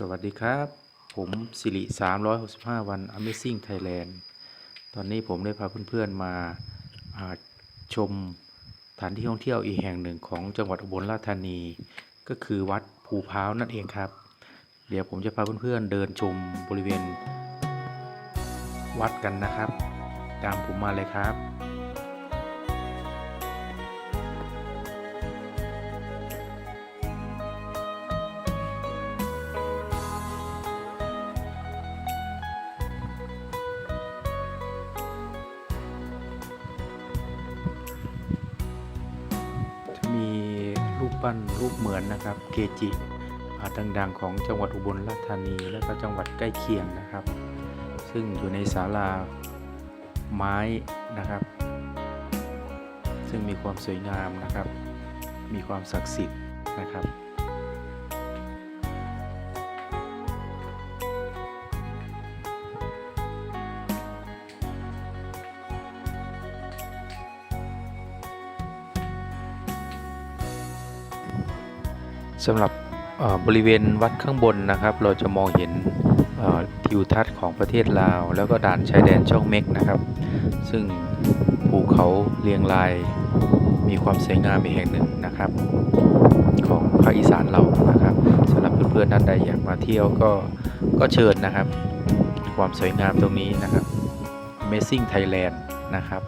สวัสดีครับ ผมสิริ 365 วัน Amazing Thailand ตอนนี้ผมได้พาเพื่อนๆมาาชมสถานที่ท่องเที่ยวอีกแห่งหนึ่งของจังหวัดอุบลราชธานี ก็คือวัดภูพร้าวนั่นเองครับ เดี๋ยวผมจะพาเพื่อนๆเดินชมบริเวณวัดกันนะครับ ตามผมมาเลยครับ ปั้นรูปเหมือนนะครับ เกจิอาดังๆ ของจังหวัดอุบลราชธานี และก็จังหวัดใกล้เคียงนะครับ ซึ่งอยู่ในศาลาไม้นะครับ ซึ่งมีความสวยงามนะครับ มีความศักดิ์สิทธิ์นะครับ สำหรับบริเวณวัดข้างบนนะครับ เราจะมองเห็นทิวทัศน์ของประเทศลาว แล้วก็ด่านชายแดนช่องเม็กนะครับ ซึ่งภูเขาเรียงรายมีความสวยงามอีกแห่งหนึ่งนะครับ ของภาคอีสานเรานะครับสำหรับเพื่อนๆท่านใดอยากมาเที่ยวก็ก็เชิญนะครับ ความสวยงามตรงนี้นะครับ Amazing Thailand นะครับ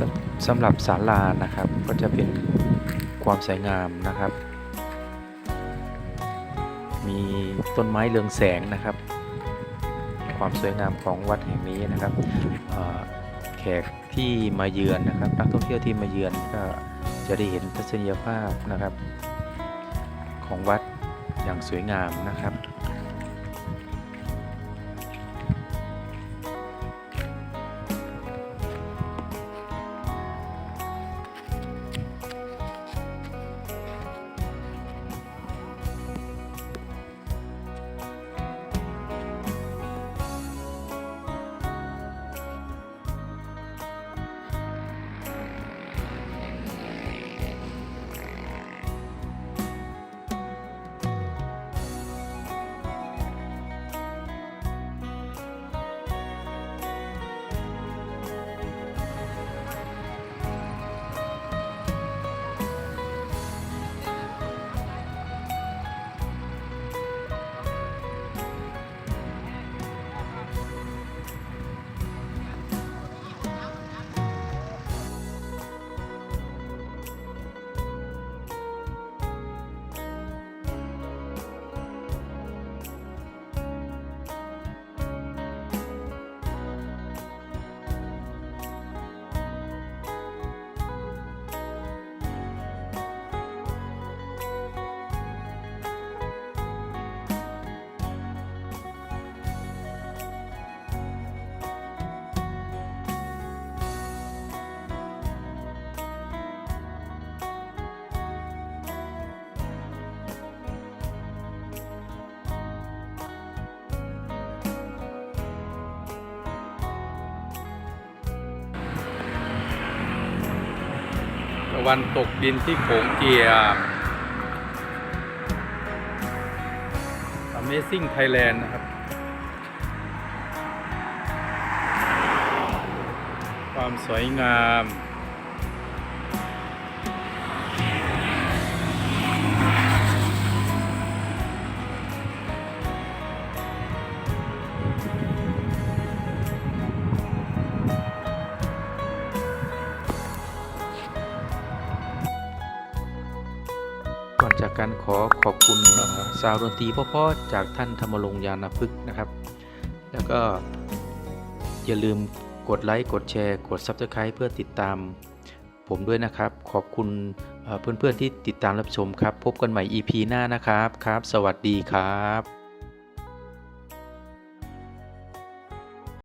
สำสำหรับศาลานะครับ ก็จะเป็นความสวยงามนะครับ มีต้นไม้เรืองแสงนะครับ ความสวยงามของวัดแห่งนี้นะครับแขกที่มาเยือนนะครับนักท่องเที่ยวที่มาเยือนก็จะได้เห็นทัศนียภาพนะครับ ของวัดอย่างสวยงามนะครับ วันตกดินที่โขงเจียม Amazing Thailand นะครับ ความสวยงาม จากการขอขอบคุณสาวดนตรีพ่อๆจากท่านธรรมรงยานพฤกนะครับ แล้วก็อย่าลืมกดไลค์กดแชร์ กด Subscribe เพื่อติดตามผมด้วยนะครับ ขอบคุณเพื่อนๆที่ติดตามรับชมครับ พบกันใหม่ EP หน้านะครับครับ สวัสดีครับ